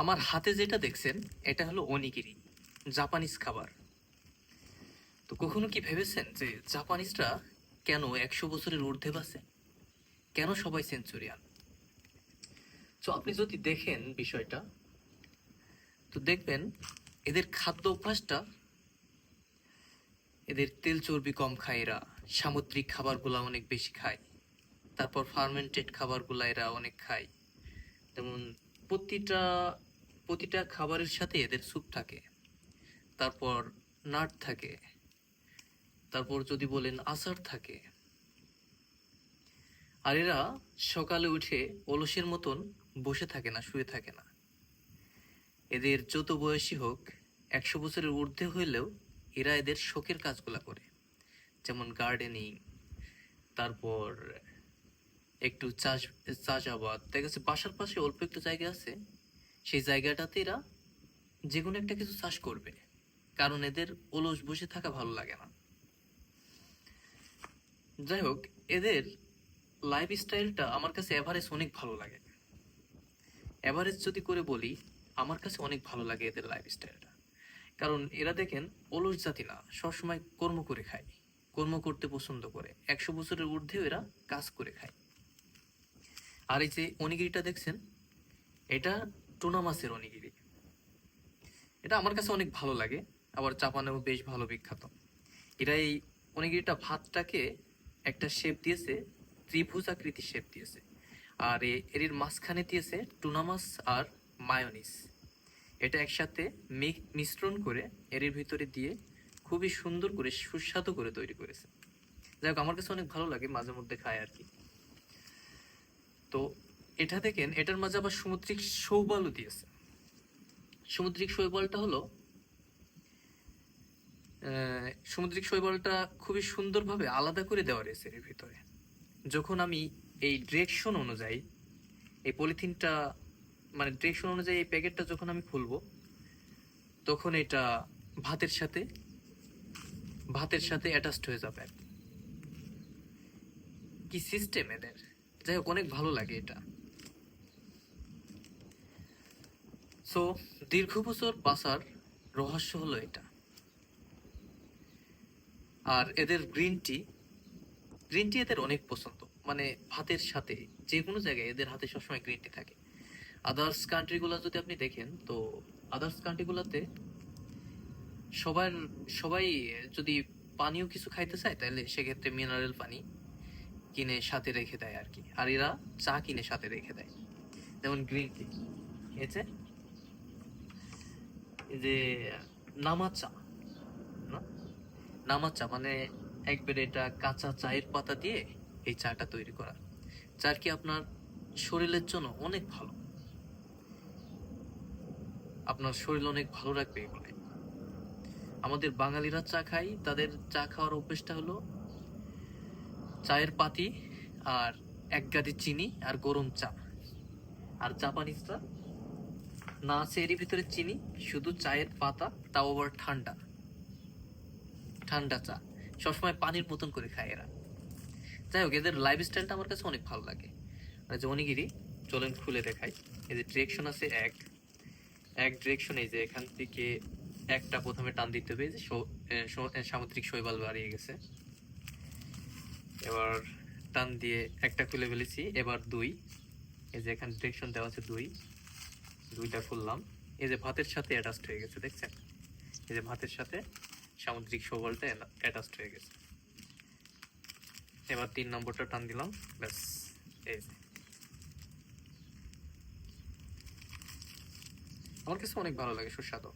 আমার হাতে যেটা দেখছেন, এটা হলো অনিগিরি জাপানিজ খাবার। তো কখনো কি ভেবেছেন যে জাপানিজরা কেন একশো বছরের ঊর্ধ্বে বাসে কেন সবাই সেঞ্চুরিয়ান? তো আপনি যদি দেখেন বিষয়টা, তো দেখবেন এদের খাদ্য অভ্যাসটা, এদের তেল চর্বি কম খায় এরা, সামুদ্রিক খাবারগুলো অনেক বেশি খায়, তারপর ফার্মেন্টেড খাবারগুলো এরা অনেক খায়, যেমন প্রতিটা প্রতিটা খাবারের সাথে এদের স্যুপ থাকে। তারপর নাট থাকে। তারপর যদি বলেন আচার থাকে। আর এরা সকালে উঠে অলসের মতন বসে থাকে না, শুয়ে থাকে না। এদের যত বয়সী হোক, একশো বছরের ঊর্ধ্বে হইলেও এরা এদের শখের কাজগুলা করে। যেমন গার্ডেনিং তারপর একটু চাষ চাষাবাদ। দেখা গেছে বাসার পাশে অল্প একটু জায়গা আছে। সেই জায়গাটাতে এরা যে কোনো একটা কিছু চাষ করবে। কারণ এদের অলস বসে থাকা ভালো লাগে না। যাই হোক, এদের লাইফ স্টাইলটা আমার কাছে এভারেজ অনেক ভালো লাগে। এভারেজ যদি করে বলি, আমার কাছে অনেক ভালো লাগে এদের লাইফ স্টাইলটা কারণ এরা দেখেন অলস জাতি না, সবসময় কর্ম করে খায়। কর্ম করতে পছন্দ করে। একশো বছরের ঊর্ধ্বেও এরা কাজ করে খায়। আর এই যে অনিগিরিটা দেখছেন, এটা টুনা মাছের অনিগিরি। এটা আমার কাছে অনেক ভালো লাগে, আবার চাপানেও বেশ ভালো বিখ্যাত। এটা এই অনিগিরিটা ভাতটাকে একটা শেপ দিয়েছে, ত্রিভুজ আকৃতির শেপ দিয়েছে। আর এর মাঝখানে দিয়েছে টুনা মাছ আর মায়োনিস এটা একসাথে মিশ্রণ করে এর ভিতরে দিয়ে খুবই সুন্দর করে, সুস্বাদু করে তৈরি করেছে। যাই হোক, আমার কাছে অনেক ভালো লাগে মাঝে মধ্যে খায় আর কি। তো এটা দেখেন, এটার মাঝে আবার সামুদ্রিক শৈবালও দিয়েছে। সামুদ্রিক শৈবালটা হলো সামুদ্রিক শৈবালটা খুবই সুন্দরভাবে আলাদা করে দেওয়া রয়েছে এর ভিতরে। যখন আমি এই ডিরেকশন অনুযায়ী এই পলিথিনটা মানে ডিরেকশন অনুযায়ী এই প্যাকেটটা যখন আমি খুলবো, তখন এটা ভাতের সাথে ভাতের সাথে অ্যাটাচড হয়ে যাবে। আর। কি সিস্টেম এদের? যাই হোক, অনেক ভালো লাগে এটা। সো দীর্ঘ বছর বাঁচার রহস্য হলো এটা। আর এদের গ্রিন টি গ্রিন টি এদের অনেক পছন্দ। মানে ভাতের সাথে, যে কোনো জায়গায় এদের হাতে সবসময় গ্রিন টি থাকে। আদার্স কান্ট্রিগুলো যদি আপনি দেখেন, তো আদার্স কান্ট্রিগুলোতে সবার, সবাই যদি পানীয় কিছু খাইতে চায় তাহলে সেক্ষেত্রে মিনারেল পানি। কিনে সাথে রেখে দেয় আর কি। আর এরা চা কিনে সাথে রেখে দেয়। যেমন গ্রিন টি। এই যে, নামা চা। নামা চা মানে একবারে এটা কাঁচা চায়ের পাতা দিয়ে এই চাটা তৈরি করা। যা আর কি আপনার শরীরের জন্য অনেক ভালো? আপনার শরীর অনেক ভালো রাখবে এগুলো আমাদের বাঙালিরা চা খাই তাদের চা খাওয়ার অভ্যেসটা হলো চায়ের পাতি আর এক গাদি চিনি আর গরম চা। আর জাপানিজরা না আছে এরই ভিতরে চিনি, শুধু চায়ের পাতা, তাও আবার ঠান্ডা। ঠান্ডা চা। সবসময় পানির মতন করে খায় এরা। যাই হোক, এদের লাইফ স্টাইলটা আমার কাছে অনেক ভালো লাগে। আর যে অনিগিরি, চলেন খুলে দেখাই। এই যে ডিরেকশন আছে এক। এক ডিরেকশন এই যে এখান থেকে একটা প্রথমে টান দিতে হবে যে সামুদ্রিক শৈবাল বাড়িয়ে গেছে। এবার টান দিয়ে একটা খুলে ফেলেছি। এবার দুই। এই যে এখানে ডিরেকশন দেওয়া আছে দুই। দুইটা খুললাম। এই যে ভাতের সাথে অ্যাটাচড হয়ে গেছে, দেখছেন? এই যে ভাতের সাথে সামুদ্রিক শৈবালটা অ্যাটাচড হয়ে গেছে। এবার তিন নম্বরটা টান দিলাম। ব্যাস, এই যে। আমার কাছে অনেক ভালো লাগে সুস্বাদু।